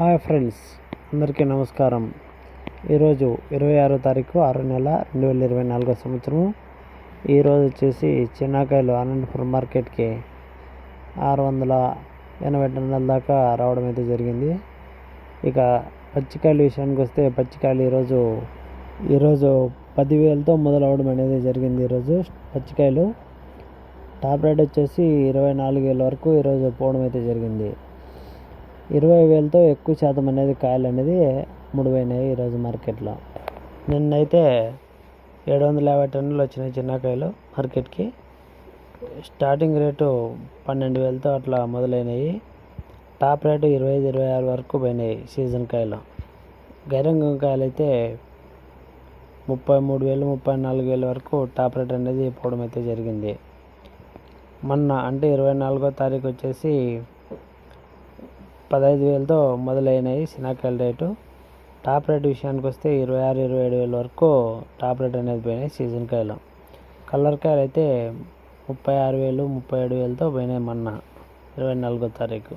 Hi friends అందరికీ నమస్కారం. ఈరోజు ఇరవై ఆరో తారీఖు ఆరో నెల రెండు వేల ఇరవై నాలుగో సంవత్సరము. ఈరోజు వచ్చేసి చిన్నకాయలు అనంతపురం మార్కెట్కి ఆరు వందల ఎనభై టన్నుల దాకా రావడం అయితే జరిగింది. ఇక పచ్చికాయల విషయానికి వస్తే పచ్చికాయలు ఈరోజు ఈరోజు పదివేలతో మొదలవడం అనేది జరిగింది ఈరోజు పచ్చికాయలు. టాప్ రేట్ వచ్చేసి ఇరవై నాలుగు వేల వరకు ఈరోజు పోవడం అయితే జరిగింది. ఇరవై వేలతో ఎక్కువ శాతం అనేది కాయలు అనేది ముడిపోయినాయి ఈరోజు మార్కెట్లో. నిన్నైతే ఏడు వందల యాభై టన్నులు వచ్చినాయి చిన్నకాయలు మార్కెట్కి. స్టార్టింగ్ రేటు పన్నెండు వేలతో అట్లా మొదలైనవి టాప్ రేటు ఇరవై ఐదు ఇరవై ఆరు వరకు పోయినాయి సీజన్ కాయలు. గైరంగం కాయలు అయితే ముప్పై మూడు వేలు ముప్పై నాలుగు వేల వరకు టాప్ రేట్ అనేది పోవడం అయితే జరిగింది. మొన్న అంటే ఇరవై నాలుగో తారీఖు వచ్చేసి పదహైదు వేలతో మొదలైనవి సినాకాయల రేటు. టాప్ రేట్ విషయానికి వస్తే ఇరవై ఆరు ఇరవై ఏడు వేల వరకు టాప్ రేట్ అనేది పోయినాయి సీజన్ కాయలు. కలర్ కాయలు అయితే ముప్పై ఆరు వేలు ముప్పై ఏడు వేలతో పోయినాయి మొన్న ఇరవై నాలుగో తారీఖు.